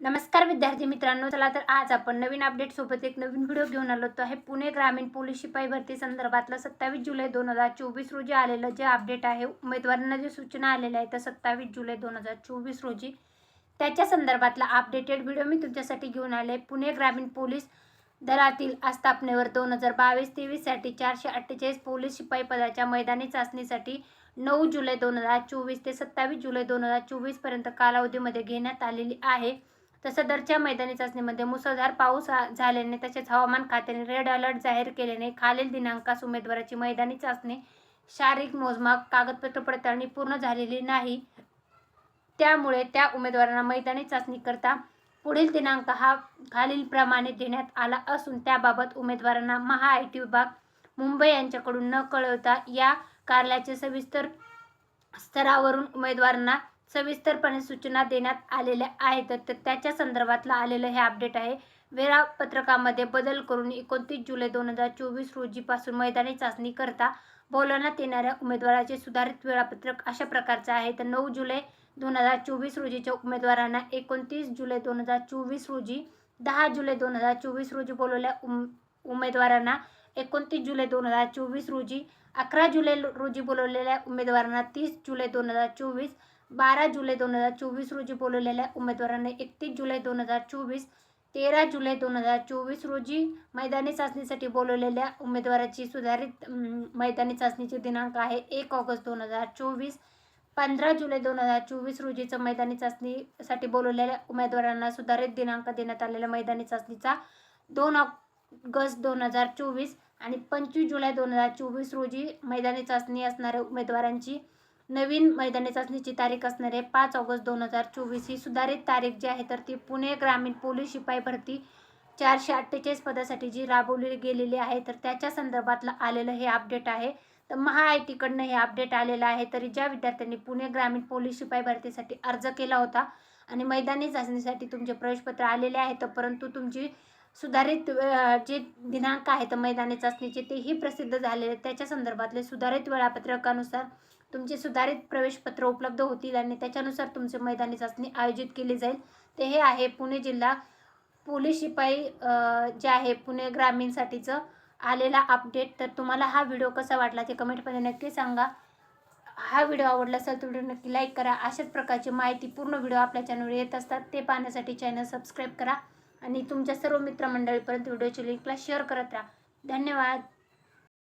नमस्कार विद्यार्थी मित्रांनो चला तर आज आपण नवीन अपडेट सोबत एक नवीन व्हिडिओ घेऊन आलो. तो आहे पुणे ग्रामीण पोलीस शिपाई भरती संदर्भातलं सत्तावीस जुलै दोन हजार चोवीस रोजी आलेलं जे अपडेट आहे उमेदवारांना जे सूचना आलेल्या आहेत तर सत्तावीस जुलै दोन हजार चोवीस रोजी. त्याच्या संदर्भातला अपडेटेड व्हिडिओ मी तुमच्यासाठी घेऊन आले. पुणे ग्रामीण पोलीस दलातील आस्थापनेवर दोन हजार बावीस तेवीससाठी चारशे अठ्ठेचाळीस पोलीस शिपाई पदाच्या मैदानी चाचणीसाठी नऊ जुलै दोन हजार चोवीस ते सत्तावीस जुलै दोन हजार चोवीसपर्यंत कालावधीमध्ये घेण्यात आलेली आहे. तर सदरच्या मैदानी चाचणीमध्ये मुसळधार पाऊस झाल्याने तसेच हवामान खात्याने रेड अलर्ट जाहीर केल्याने खालील दिनांकास उमेदवाराची मैदानी चाचणी शारीरिक मोजमाप कागदपत्र पडताळणी पूर्ण झालेली नाही. त्यामुळे त्या उमेदवारांना मैदानी चाचणी करता पुढील दिनांक हा खालीलप्रमाणे देण्यात आला असून त्याबाबत उमेदवारांना महा आय टी विभाग मुंबई यांच्याकडून न कळवता या कार्यालयाचे सविस्तर स्तरावरून उमेदवारांना सविस्तरपणे सूचना देण्यात आलेल्या आहेत. तर त्याच्या संदर्भातलं आलेलं हे अपडेट आहे. वेळापत्रकामध्ये बदल करून एकोणतीस जुलै दोन हजार चोवीस रोजीपासून मैदानी चाचणी करता बोलवण्यात येणाऱ्या उमेदवाराचे सुधारित वेळापत्रक अशा प्रकारचं आहे. तर नऊ जुलै दोन हजार चोवीस रोजीच्या उमेदवारांना एकोणतीस जुलै दोन हजार चोवीस रोजी दहा जुलै दोन हजार चोवीस रोजी बोलवल्या उम उमेदवारांना एकोणतीस जुलै दोन हजार चोवीस रोजी अकरा जुलै रोजी बोलवलेल्या उमेदवारांना तीस जुलै दोन हजार चोवीस बारा जुलै दोन हजार चोवीस रोजी बोलवलेल्या उमेदवारांना एकतीस जुलै दोन हजार चोवीस तेरा जुलै दोन हजार चोवीस रोजी मैदानी चाचणीसाठी बोलवलेल्या उमेदवाराची सुधारित मैदानी चाचणीचे दिनांक आहे एक ऑगस्ट दोन हजार चोवीस पंधरा जुलै दोन हजार चोवीस रोजीचं मैदानी चाचणीसाठी बोलवलेल्या उमेदवारांना सुधारित दिनांक देण्यात आलेल्या मैदानी चाचणीचा दोन ऑगस्ट दोन हजार चोवीस आणि पंचवीस जुलै दोन हजार चोवीस रोजी मैदानी चाचणी असणाऱ्या उमेदवारांची नवीन मैदानी चाचणीची तारीख असणार आहे पाच ऑगस्ट दोन हजार चोवीस ही सुधारित तारीख जी आहे तर ती पुणे ग्रामीण पोलीस शिपाई भरती चारशे अठ्ठेचाळीस पदासाठी जी राबवली गेलेली आहे तर त्याच्या संदर्भातलं आलेलं हे अपडेट आहे. तर महा आय टीकडनं हे अपडेट आलेलं आहे तरी ज्या विद्यार्थ्यांनी पुणे ग्रामीण पोलीस शिपाई भरतीसाठी अर्ज केला होता आणि मैदानी चाचणीसाठी तुमचे प्रवेशपत्र आलेले आहेत परंतु तुमची सुधारित जे दिनांक आहेत मैदानी चाचणीचे तेही प्रसिद्ध झालेले त्याच्या संदर्भातले सुधारित वेळापत्रकानुसार तुमचे सुधारित प्रवेशपत्र उपलब्ध होतील आणि त्याच्यानुसार तुमचे मैदानी चाचणी आयोजित केली जाईल. ते हे आहे पुणे जिल्हा पोलीस शिपाई जे आहे पुणे ग्रामीणसाठीचं आलेला अपडेट तर तुम्हाला हा व्हिडिओ कसा वाटला ते कमेंटमध्ये नक्की सांगा. हा व्हिडिओ आवडला असेल तर व्हिडिओ नक्की लाईक करा. अशाच प्रकारची माहिती पूर्ण व्हिडिओ आपल्या चॅनलवर येत असतात ते पाहण्यासाठी चॅनल सबस्क्राईब करा. आणि तुमच्या सर्व मित्रमंडळीपर्यंत व्हिडिओची लिंकला शेअर करत राहा. धन्यवाद.